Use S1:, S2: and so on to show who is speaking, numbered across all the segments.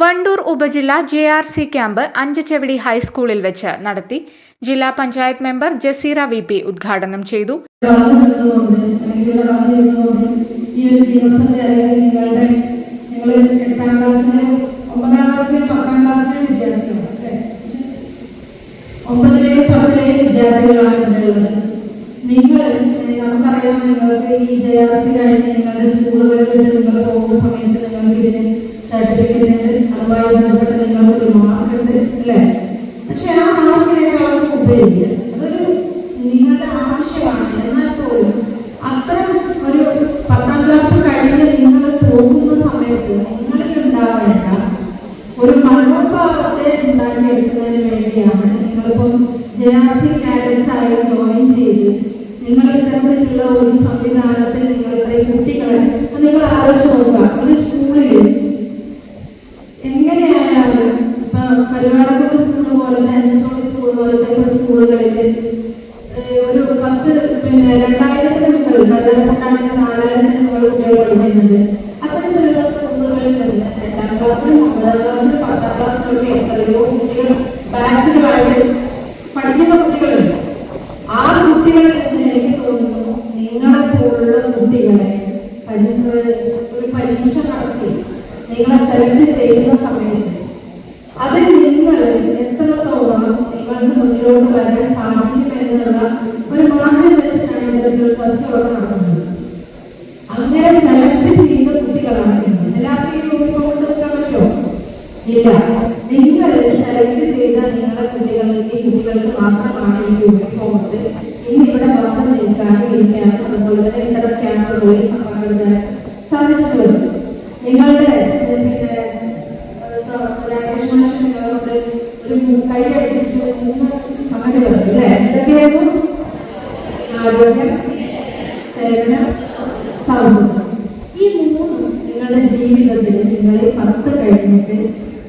S1: Wandoor ഉപജില്ല J R C camp Anchachavidi ഹൈസ്കൂളിൽ വെച്ച് നടത്തി. ജില്ലാ panchayat member Jaseera V P ഉദ്ഘാടനം ചെയ്തു.
S2: നിങ്ങൾ നമുക്കറിയാം നിങ്ങൾക്ക് ഈ ജെ ആർ സി കഴിഞ്ഞ് നിങ്ങളുടെ സ്കൂളുകളിൽ നിങ്ങൾ പോകുന്ന സമയത്ത് നിങ്ങൾക്ക് ഇതിന് അല്ലേ അതൊരു നിങ്ങളുടെ ഒരു കഴിഞ്ഞ് നിങ്ങൾ പോകുന്ന സമയത്ത് നിങ്ങൾക്ക് ഒരു ഇത്തരത്തിലുള്ള ഒരു സംവിധാനത്തിൽ നിങ്ങൾ കുട്ടികളെ നിങ്ങൾ ആലോചിച്ച് നോക്കുക സ്കൂളുകളിൽ ഒരു പത്ത് പിന്നെ രണ്ടായിരത്തിന് മുകളിൽ രണ്ടായിരത്തി നാലായിരത്തിന് മുകളിൽ കുട്ടികൾ അത്തരത്തിലുള്ള സ്കൂളുകളിൽ നിന്ന് എട്ടാം ക്ലാസ്സിലും ഒമ്പതാം ക്ലാസ്സിലും പത്താം ക്ലാസ്സിലൊക്കെ എത്രയോ കുട്ടികൾ പഠിക്കുന്ന കുട്ടികളുണ്ട്. ആ കുട്ടികളിൽ നിന്ന് എനിക്ക് തോന്നുന്നു നിങ്ങളെ പോലുള്ള കുട്ടികളെ പഠിക്കുന്ന ഒരു പരീക്ഷ നടത്തി നിങ്ങളെ സെലക്ട് ചെയ്യുന്ന മാർഗം വെച്ചിട്ടാണ് ഇത്തരത്തിലുള്ള ടെസ്റ്റുകൾ നടക്കുന്നത് അങ്ങനെ സെലക്ട് ചെയ്യുന്ന കുട്ടികളാണ് യൂണിഫോം കൊടുക്കാൻ പറ്റുമോ? ഇല്ല. നിങ്ങൾ സെലക്ട് ചെയ്ത നിങ്ങളുടെ കുട്ടികൾക്ക് ഈ കുട്ടികൾക്ക് മാത്രമാണ് ഈ യൂണിഫോം ഇനി ഇവിടെ വന്ന് നിൽക്കാനും ഇരിക്കാനും അതുപോലെ തന്നെ ഇത്തരം ക്യാമ്പുകളിൽ പങ്കെടുക്കാൻ സാധിച്ചിട്ടുള്ളത് നിങ്ങളുടെ പിന്നെ ഒരു കൈ അടിച്ചിട്ട് മൂന്ന് സംഗതികൾ അല്ലേ? എന്തൊക്കെയായിരുന്നു? ആരോഗ്യം സേവനം സൗഹൃദം ഈ മൂന്നും നിങ്ങളുടെ ജീവിതത്തിൽ നിങ്ങൾ ഈ പത്ത് കഴിഞ്ഞിട്ട്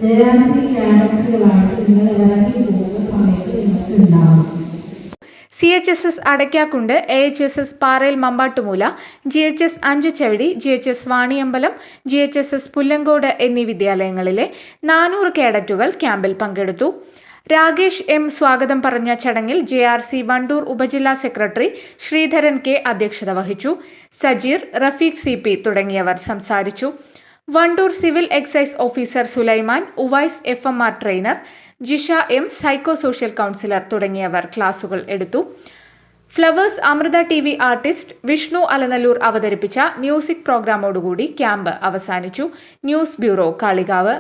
S2: ജയാശി സി നിങ്ങൾ ഇറങ്ങി പോകുന്ന സമയത്ത് നിങ്ങൾക്ക് ഉണ്ടാവും.
S1: C H S S Adakkakundu A H S S പാറയിൽ Mampattumoola G H S Anchachavidi G H S Vaniyambalam G H S S Pullangode എന്നീ വിദ്യാലയങ്ങളിലെ നാനൂറ് കേഡറ്റുകൾ ക്യാമ്പിൽ പങ്കെടുത്തു. രാകേഷ് എം സ്വാഗതം പറഞ്ഞ ചടങ്ങിൽ ജെ ആർ സി വണ്ടൂർ ഉപജില്ലാ സെക്രട്ടറി ശ്രീധരൻ കെ അധ്യക്ഷത വഹിച്ചു. സജീർ റഫീഖ് സി പി തുടങ്ങിയവർ സംസാരിച്ചു. Wandoor civil excise officer Sulaiman Uvais F M R trainer Jisha M psycho social counsellor തുടങ്ങിയവർ ക്ലാസുകൾ എടുത്തു. Flowers Amrita T V artist Vishnu Alanallur അവതരിപ്പിച്ച മ്യൂസിക് പ്രോഗ്രാമോടുകൂടി ക്യാമ്പ് അവസാനിച്ചു. News bureau Kalikavu.